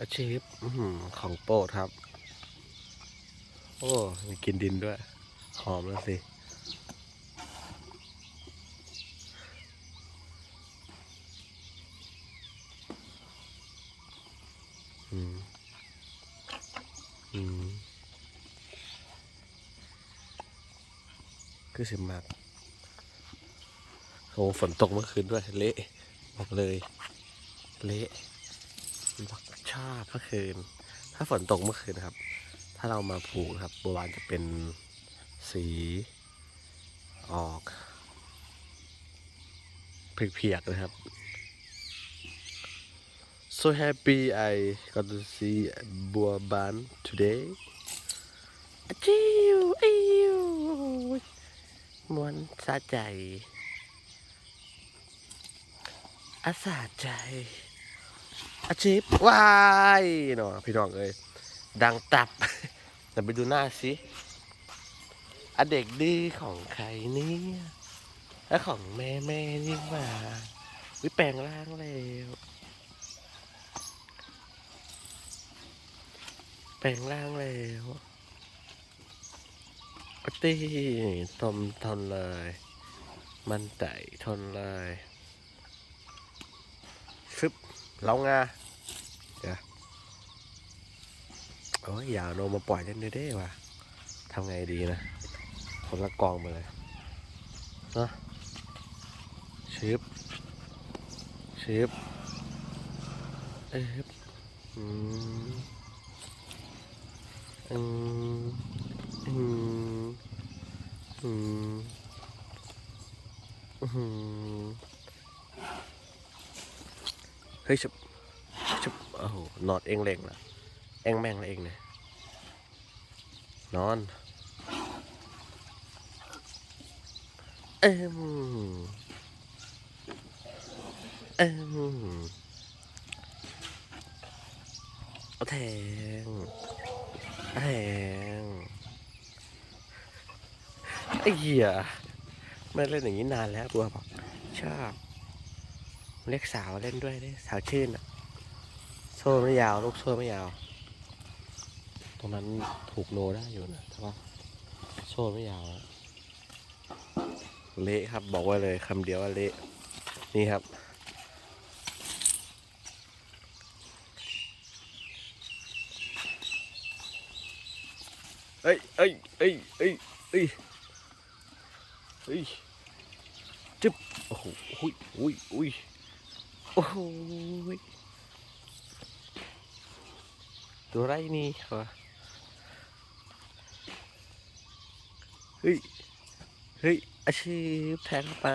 อาชีพของโปรดครับ โอ้มีกินดินด้วย หอมแล้วสิ อืม อืม คือสิมากโอ้ฝนตกเมื่อคืนด้วย เละ บอกเลย เละบอก ชอบเมื่อคืน ถ้าฝนตกเมื่อคืนครับ ถ้าเรามาผูกครับบัวบานจะเป็นสีออกเพียกๆนะครับ so happy I got to see บัวบาน today จิวอิวมวนสะใจอาสาใจ อาชีพวายเนาะพี่น้องเอ้ยดังตับแต่ไปดูหน้าสิอะเด็กดื้อของใครเนี่ยและของแม่แม่นี่หว่าวิแปลงร่างแล้วแปลงร่างแล้วปตี้ทนทนเลย มันใจทนเลยฟึบเล้างา เดี๋ยว โอ้ยอย่าโนมาปล่อยเล่นด้เด้ว่ะทำไงดีนะคนละกองไปเลยเนาะชิบชิบเอ๊บอืมอืมอืมอืมอืมเฮ้ยชิบชุบโอ้โหนอนเองเล่งละ เองแม่งละเองเนี่ยนอน เอ็มเอ็มเอาแทงแทงไอ้เหี้ยไม่เล่นอย่างนี้นานแล้วบัวบอกชอบเรียกสาวเล่นด้วยดิสาวชื่นอะโซ่ไม่ยาว ลูกโซ่ไม่ยาว ตรงนั้นถูกโนได้อยู่นะแต่ว่าโซ่ไม่ยาวอะเละครับบอกไว้เลยคำเดียวว่าเละนี่ครับ เอ้ยเอ้ยเอ้ยเอ้ยเอ้ยเฮ้ยจึ๊บโอ้โหอุ้ยอุ้ยอุ้ยโอ้โหตัวไรนี่วะ เฮ้ย เฮ้ย อาชีพแทงไป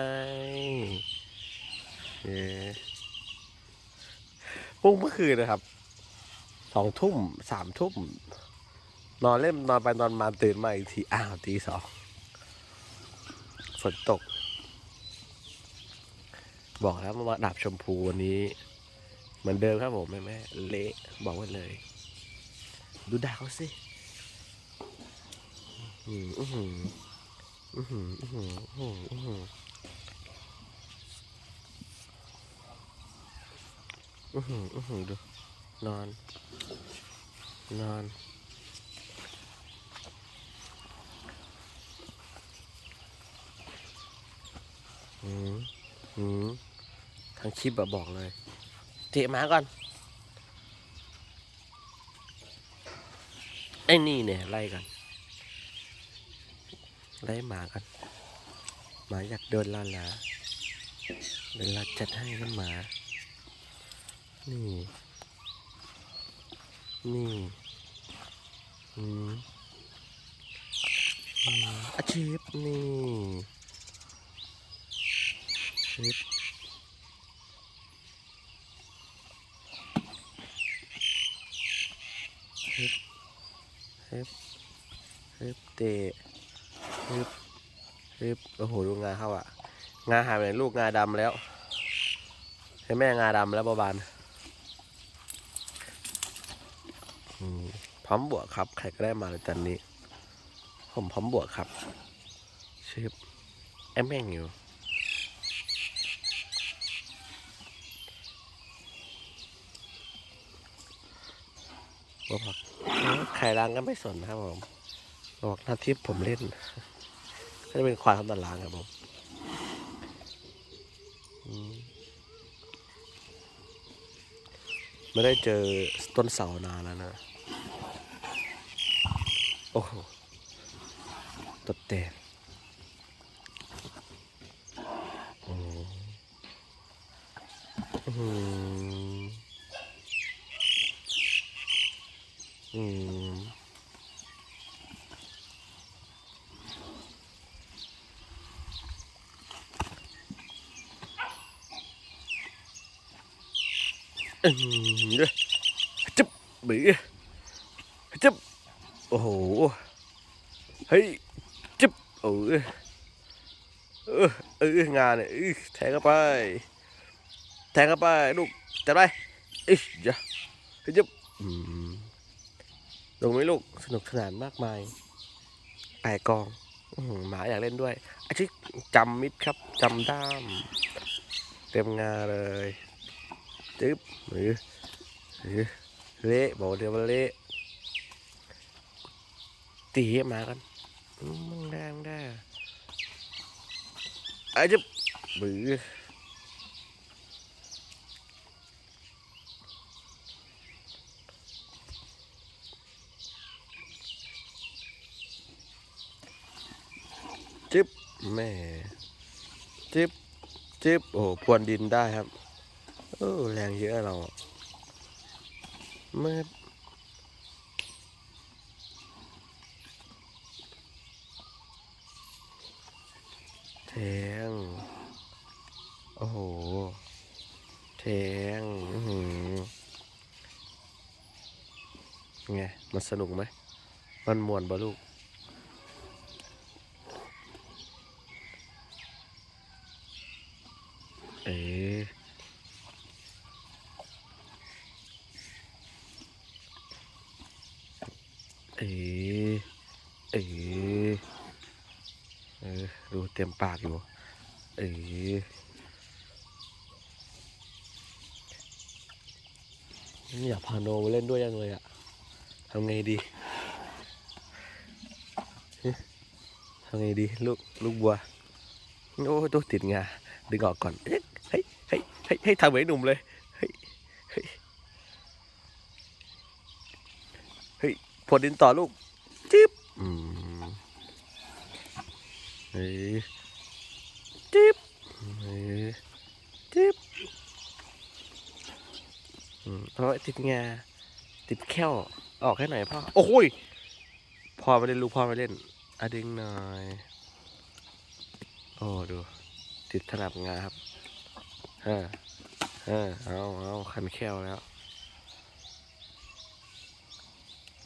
เย้พวกเมื่อคืนนะครับ สองทุ่ม สามทุ่ม นอนเล่นนอนไปนอนมาตื่นมาอีกที อ้าวตีสอง ฝนตก บอกแล้วมาดับชมพูวันนี้ เหมือนเดิมครับผมแม่แม่เละบอกไว้เลย ดูดาวสิ อื้อหืออื้อหืออื้อหืออื้อหืออื้อหืออื้อหืออื้อหือดูนอน นอนอืมอืมทางคลิปอะบอกเลยเตะหมาก่อนไอ้นี่เนี่ยไล่กัน ไล่หมากัน หมาอยากโดนลาลาเดี๋ยวเราจัดให้นะหมา นี่ นี่อืมอาชีพนี่ชิปชิปฮึบฮึบเตะ ฮึบฮึบโอ้โหดูงาเข้าอะ งาหายไปลูกงาดำแล้วเห็นแม่งาดำแล้วบาบานพร้อมบวกครับ ใครก็ได้มาเลยตอนนี้ ผมพร้อมบวกครับชิบแอมแม่งอยู่บวบอกใครล้างก็ไม่สนนะครับผมบอกหน้าที่ผมเล่น ก็จะเป็นควายทำตารางครับผมมไม่ได้เจอต้นเสานานแล้วนะ โอ้โหตดแตกอืมอืมอื อืมด้อจับบือจับโอ้โหเฮ้ยจิ๊บเออเออเอองานเนี่ยแทงเข้าไป แทงเข้าไปลูกจับไปเอ้ยอย่าเฮ้ยจิ๊บลงไหมลูกสนุกสนานมากมายแปะกองอื้อหือหมาอยากเล่นด้วยอาชิจำมิดครับจำด้าม เต็มงาเลย จึ๊บหรือหรือเละบอกเดี๋ยวมันเละตีมากันมึงได้มึงได้ไอ้จะบือจิ๊บแม่จิ๊บจิ๊บโอ้พรวนดินได้ครับ เออแรงเยอะเราเมื่อแทง โอ้โห แทงอื้อหือไง มันสนุกไหม มันมวนบ่ลูก เอ๋ เอเอเออดูเต็มปากอยู่ เอ๋อยากพาโนมาเล่นด้วยยังเลยอะทำไงดีทำไงดีลูกลูกบัว โอ้ตัวติดงาดึงออกก่อน เฮ้ยเฮ้ยเฮ้ยเฮ้ยทำเหมือนไอ้หนุ่มเลย เฮ้ยเฮ้ย เฮ้ย ผลดินต่อลูกจิ๊บอืมเฮ้ยจิ๊บเฮ้ยจิ๊บอืมเพราะติดงาติดแค่วออกแค่ไหนพ่อ โอ้โหยพ่อไม่เล่นลูกพ่อไม่เล่นอะดึงหน่อย โอ้ดู ติดถนับงาครับฮะฮะเอาเอาคันแค้วแล้ว อืมอืม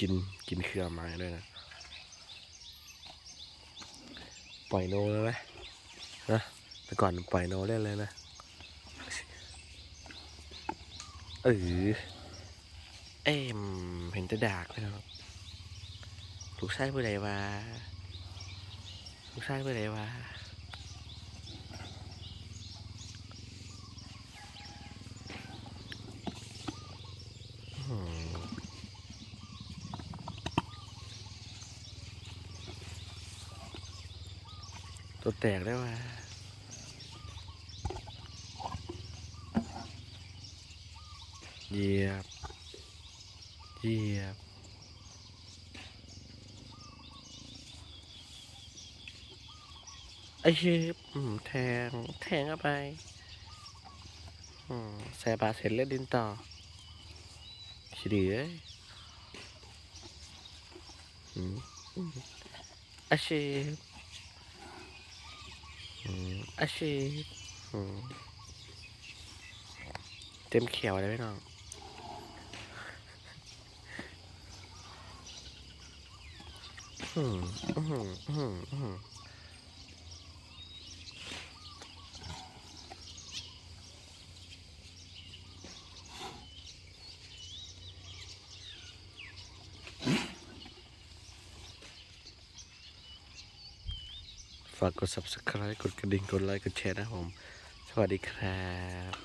กินกินเครือไม้ด้วยนะ ปล่อยโนเลยไหมนะแต่ก่อนปล่อยโนเล่นเลยนะ เออเอ็มเห็นแต่ดากเลยครับลูกชายผู้ใดวะลูกชายผู้ใดวะ ตัวแตกได้วะเหยียบเหยียบไอชิบอืมแทง แทงเข้าไปอืมใส่บาทเสร็จเล่นดินต่อ ชิดีเอ้ยอืมอืมอาชีพอืมอาชีพอืมเต็มเขียวเลยพี่น้องอืมอืมอืมอืม ฝากกด subscribe กดกระดิ่ง กดไลค์ กดแชร์นะผม สวัสดีครับ